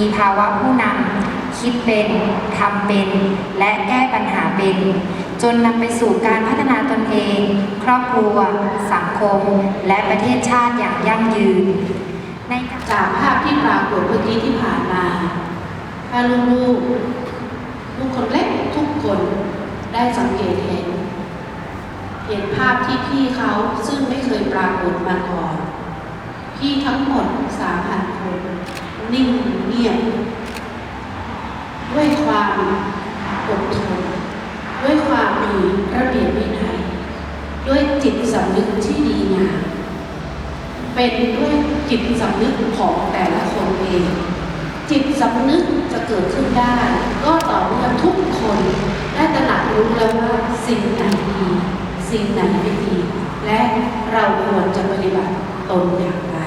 มีภาวะผู้นำคิดเป็นทำเป็น และแก้ปัญหาเป็น จนนำไปสู่การพัฒนาตนเอง ครอบครัว สังคม และประเทศชาติอย่างยั่งยืน ในจากภาพที่ปรากฏเมื่อกี้ที่ผ่านมาถ้าลูกๆลูกคนเล็กทุกคนได้สังเกตเห็นเห็นภาพที่พี่เขาซึ่งไม่เคยปรากฏมาก่อน พี่ทั้งหมดสามพันคน นิ่งเงียบ ด้วยความอดทน ด้วยความมีระเบียบวินัย ด้วยจิตสำนึกที่ดีงาม เป็นด้วยจิตสำนึกของแต่ละคนเอง จิตสำนึกจะเกิดขึ้นได้ ก็ต่อเมื่อทุกคนได้ตระหนักรู้แล้วว่าสิ่งไหนดี สิ่งไหนไม่ดี และเราควรจะปฏิบัติตนอย่างไร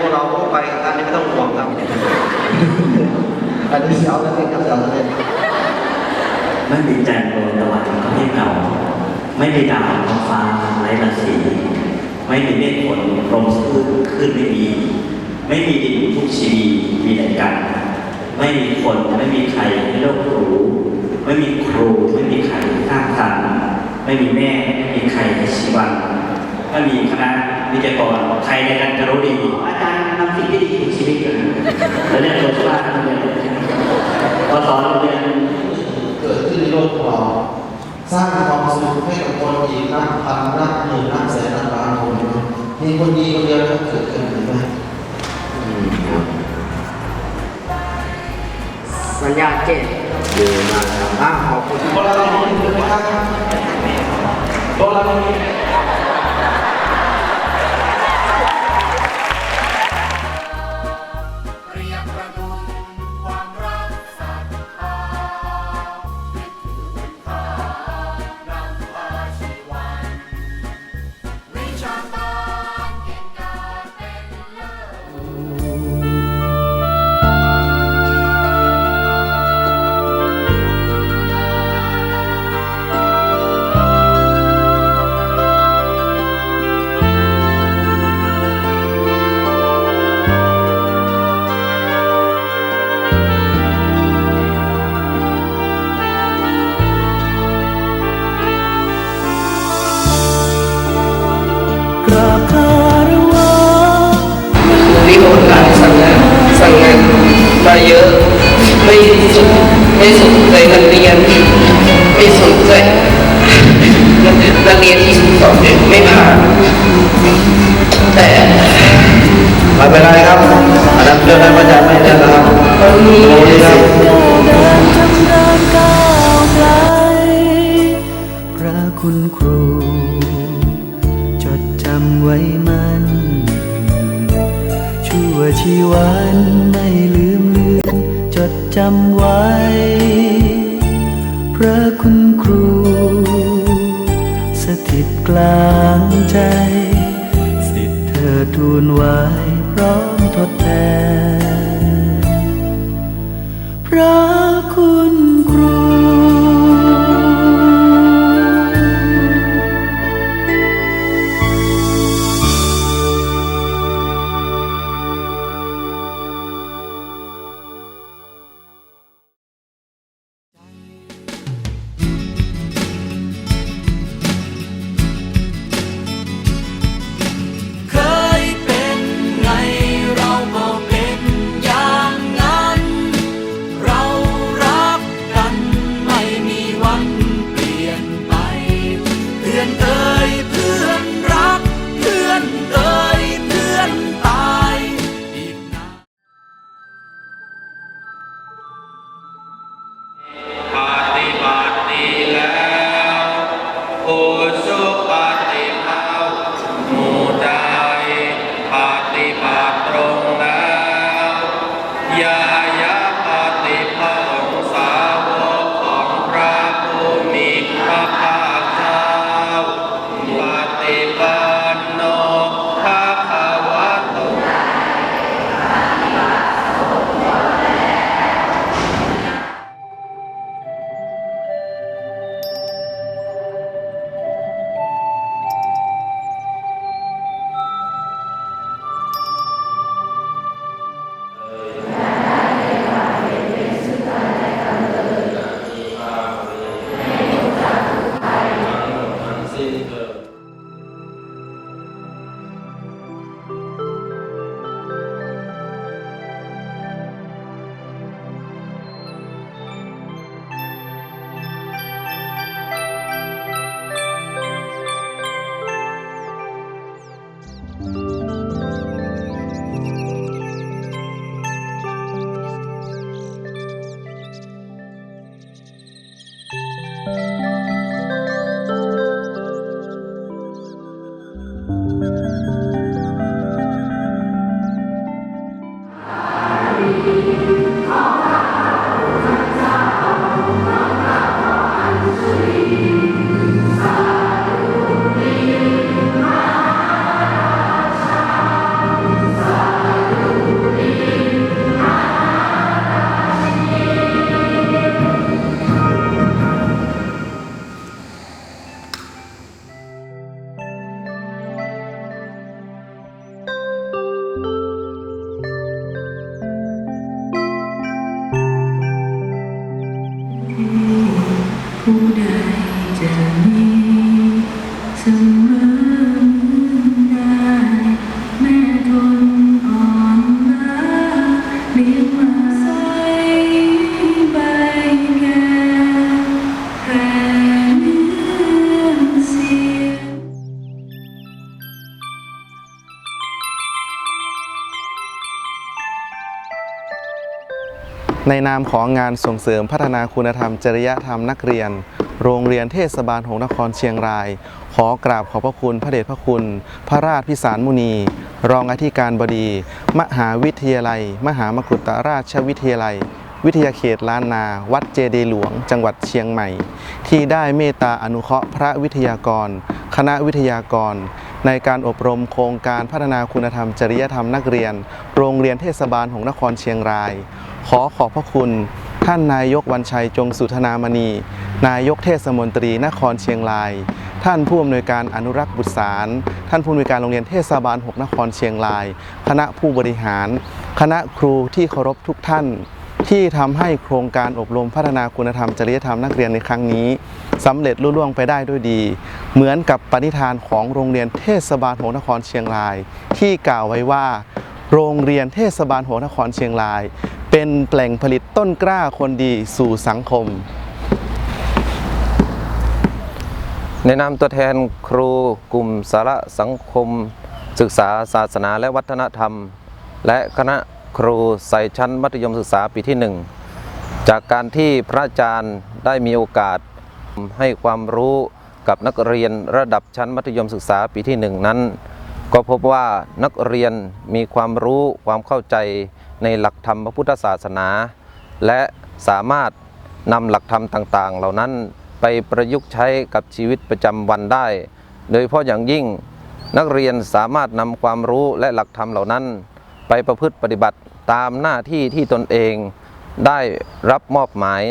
พวกเราก็ไปกันนี่ไม่ต้องห่วงครับอันนี้เสียวแล้วเล่นครับเสียวแล้วเล่นไม่มีแจงโดนตะวันก็ไม่เหงาไม่มีดาวท้องฟ้าไร้ราศีไม่มีเมฆฝนลมขึ้นขึ้นไม่มี ไม่มีดินทุกชีวีมีแต่กัน ไม่มีคนไม่มีใครให้โลกรู้ไม่มีครูไม่มีใครสร้างสรรค์ไม่มีแม่ไม่มีใครให้ชีวันไม่มีคณะ วิจัยกรใครในกันจะรู้ดีอาจารย์นำสิ่งที่ดีสู่ชีวิตเลยแล้วเนี่ยตัวชาติเนี่ยพอสอนโรงเรียนเกิดขึ้นในโลกของเราสร้างความสุขให้กับคนอีกนับพันนับหมื่นนับแสนนับล้านคนนะครับมีคนดีคนเดียวที่เกิดขึ้นหรือไม่สัญญาเจ็ดดีมากครับอะขอบคุณโบราณนี้นะครับโบรา มาเยอะ ไม่สนไม่สนใจนักเรียน ไม่สนใจนักเรียนที่สอบไม่ผ่าน แต่ไม่เป็นไรครับอันนั้นเรื่องนั้นมาจากไม่ได้แล้วครับวันนี้โอ้ยครับเดินจำเดินก้าวไกลพระคุณครู จดจำไว้มันชั่วชีวันไม่ลืมเลือน จำไว้ พระคุณครู สถิตกลางใจ สิทธิเธอทูลไว้พร้อมทดแทนพระ ผู้ใดจะมีสม ในนามของงานส่งเสริมพัฒนาคุณธรรม จริยธรรมนักเรียน โรงเรียนเทศบาลหงนครเชียงราย ขอกราบขอบพระคุณพระเดชพระคุณ พระราชพิสารมุนี รองอธิการบดี มหาวิทยาลัย มหามกุฏราชวิทยาลัย วิทยาเขตล้านนา วัดเจดีหลวง จังหวัดเชียงใหม่ ที่ได้เมตตาอนุเคราะห์พระวิทยากร คณะวิทยากร ในการอบรมโครงการพัฒนาคุณธรรม จริยธรรมนักเรียน โรงเรียนเทศบาลหงนครเชียงราย ขอขอบพระคุณ ท่านนายกวันชัยจงสุธนามณี นายกเทศมนตรีนครเชียงราย ท่านผู้อำนวยการอนุรักษ์บุตรสาร ท่านผู้อำนวยการโรงเรียนเทศบาลหกนครเชียงราย คณะผู้บริหาร คณะครูที่เคารพทุกท่าน ที่ทำให้โครงการอบรมพัฒนาคุณธรรมจริยธรรมนักเรียนในครั้งนี้สำเร็จลุล่วงไปได้ด้วยดี เหมือนกับปณิธานของโรงเรียนเทศบาลหัวนครเชียงราย ที่กล่าวไว้ว่า โรงเรียนเทศบาลหัวนครเชียงราย เป็นแหล่งผลิตต้นกล้าคนดีสู่สังคม ในนามตัวแทนครูกลุ่มสาระสังคม ศึกษาศาสนาและวัฒนธรรม และคณะ ครูใส่ชั้นมัธยมศึกษาปีที่หนึ่งจากการที่พระอาจารย์ได้มีโอกาสให้ความรู้กับนักเรียนระดับชั้นมัธยมศึกษาปีที่หนึ่งนั้น ก็พบว่านักเรียนมีความรู้ความเข้าใจในหลักธรรมพระพุทธศาสนา และสามารถนำหลักธรรมต่างๆ เหล่านั้นไปประยุกต์ใช้กับชีวิตประจำวันได้ โดยเฉพาะอย่างยิ่งนักเรียนสามารถนำความรู้และหลักธรรมเหล่านั้น ไปประพฤติปฏิบัติตามหน้าที่ที่ตนเองได้รับมอบหมาย